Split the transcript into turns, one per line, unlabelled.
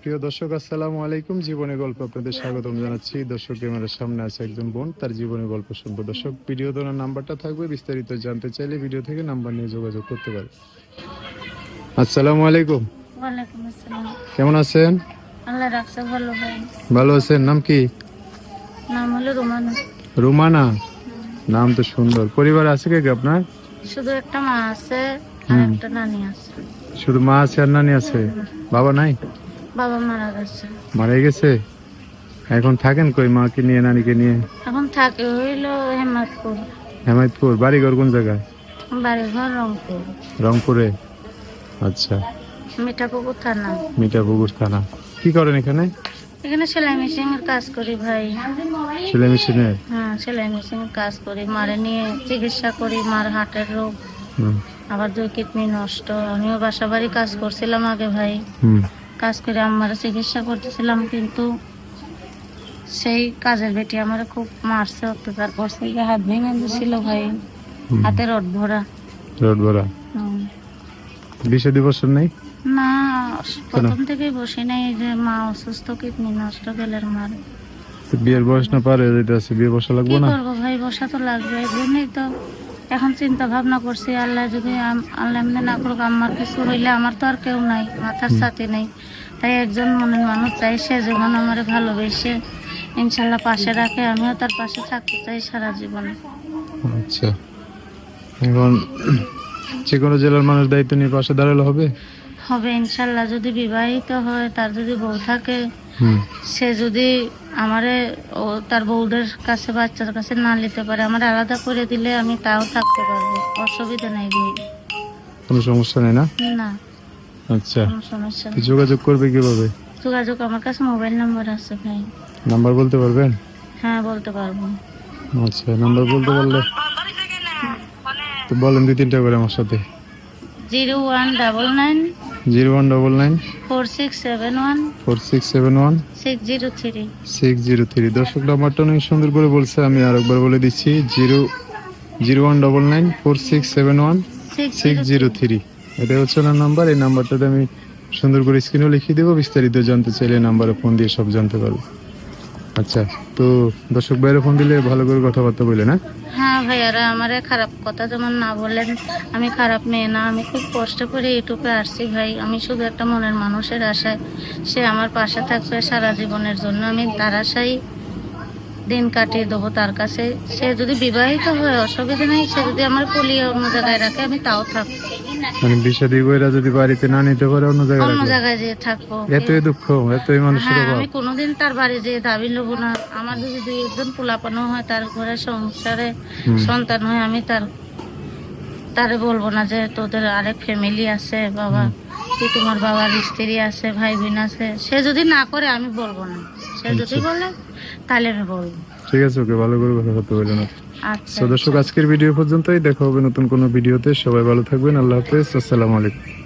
প্রিয় দর্শক আসসালামু আলাইকুম। জীবনের গল্প আপনাদের স্বাগতম জানাচ্ছি। দর্শক ক্যামেরার সামনে আছে একজন বোন তার জীবনের গল্প শুনব। দর্শক ভিডিও দেওয়ার নাম্বারটা থাকবে বিস্তারিত জানতে চাইলে ভিডিও থেকে নাম্বার নিয়ে যোগাযোগ করতে পারে আসসালামু আলাইকুম।
ওয়ালাইকুম আসসালাম।
কেমন আছেন?
আল্লাহ রাখছে ভালো ভাই।
ভালো আছেন? নাম কি?
নাম হলো রোমানু।
রুমানা? নাম তো সুন্দর। পরিবার আছে কে কে আপনার?
শুধু একটা মা আছে আর একটা নানি আছে।
শুধু মা আছে আর নানি আছে? বাবা নাই?
বাবা মারা গেছে।
মারা গেছে? এখন থাকেন কই মাকে নিয়ে নানিকে নিয়ে?
এখন থাকে হইল হেমাদপুর।
হেমায়তপুর বাড়িঘর কোন জায়গায়?
বাড়ি ঘর রংপুর।
রংপুরে? আচ্ছা।
মিঠাপুকুর থানা।
মিঠাপুকুর থানা। কি করেন এখানে?
এখানে সেলাই মেশিন এর কাজ করি ভাই।
সেলাই মেশিনের?
হ্যাঁ সেলাই মেশিনের কাজ করি। মারে নিয়ে চিকিৎসা করি মার হাটের রোগ।
হুম।
আবার দুই কিডনি নষ্ট। আমিও বাসা বাড়ি কাজ করছিলাম আগে ভাই। কাজ করে আমার চিকিৎসা করতেছিলাম কিন্তু সেই কাজের বেটি আমার খুব মারছে অত্যাচার করছে। যে হাত ভেঙে দিছিল ভাই হাতে রড ভরা।
রোড ভরা। বিশে বছর নেই?
না প্রথম থেকেই বসে নাই যে মা অসুস্থ কিডনি নষ্ট গেলের মার।
বিয়ের বয়স না পার হয়ে আছে বিয়ে বসা
কি
লাগবো না?
করব ভাই বসা তো লাগবে এই তো এখন চিন্তা ভাবনা করছি আল্লাহ যদি আল্লাহ এমনি না করুক আমার কিছু হইলে আমার তো আর কেউ নাই মাথার সাথে নেই। তাই একজন মনের মানুষ চাই সে যেমন আমার ভালোবেসে ইনশাল্লাহ পাশে রাখে আমিও তার পাশে থাকতে চাই সারা জীবনে।
আচ্ছা। এখন যে কোনো জেলার মানুষ দায়িত্ব নিয়ে পাশে দাঁড়ালে হবে?
হবে ইনশাল্লাহ যদি বিবাহিত হয় তার যদি বউ থাকে সে যদি আমারে ও তার বউদের কাছে বাচ্চার কাছে না নিতে পারে আমার আলাদা করে দিলে আমি তাও থাকতে পারব। অসুবিধা নাই ভাই
কোনো সমস্যা নেই না?
না।
আচ্ছা।
সমস্যা
যোগাযোগ করবে কীভাবে?
যোগাযোগ আমার কাছে মোবাইল নাম্বার আছে ভাই।
নাম্বার বলতে পারবেন?
হ্যাঁ বলতে পারব।
আচ্ছা নাম্বার বলতে পারলে? তো বলেন দুই তিনটা করে আমার সাথে।
Zero one double nine
zero one double nine
four six seven one
four six seven one
six zero three
six zero three দর্শক নাম্বারটা অনেক সুন্দর করে বলছে আমি আরেকবার বলে দিচ্ছি zero zero one double nine four six seven one
six
zero three এটা হচ্ছে ওনার নাম্বার এই নাম্বারটাতে আমি সুন্দর করে স্ক্রিনেও লিখিয়ে দেবো বিস্তারিত জানতে চাইলে নাম্বারে ফোন দিয়ে সব জানতে পারব। আচ্ছা তো দর্শক ভাইয়ের ফোন দিলে ভালো করে কথাবার্তা বলে না
হ্যাঁ ভাইয়ারা, আমার খারাপ কথা যেমন না বলেন আমি খারাপ মেয়ে না, আমি খুব কষ্ট করে ইউটিউবে আসছি ভাই। আমি শুধু একটা মনের মানুষের আশায়, সে আমার পাশে থাকবে সারা জীবনের জন্য। আমি তার আশাই দিন কাটিয়ে দেবো তার কাছে। সে যদি বিবাহিত হয় অসুবিধা নেই সে যদি আমার পলিয়ে অন্য জায়গায় রাখে আমি তাও থাকব।
মানে বিষাদি বইরা যদি বাড়িতে না নিতে পারে অন্য জায়গায়
অন্য জায়গায় যেয়ে থাকব
এতই দুঃখ এতই মানুষের
হ্যাঁ
অভাব।
আমি কোনোদিন তার বাড়ি যেয়ে দাবি নেব না। আমার যদি দুই একজন পোলাপানো হয় তার ঘরে সংসারে সন্তান হয় আমি তার তারে বলব না যে তোদের আরেক ফ্যামিলি আছে বাবা। কি তোমার বাবার স্ত্রী আছে ভাই বোন আছে? সে যদি না করে আমি বলব না। সে যদি
আচ্ছা।
বলে তাহলে আমি বলব।
ঠিক আছে ওকে ভালো করে কথাবার্তা বলে না
আচ্ছা।
দর্শক আজকের ভিডিও পর্যন্তই। দেখা হবে নতুন কোনো ভিডিওতে সবাই ভালো থাকবেন। আল্লাহ হাফেজ। আসসালামু আলাইকুম।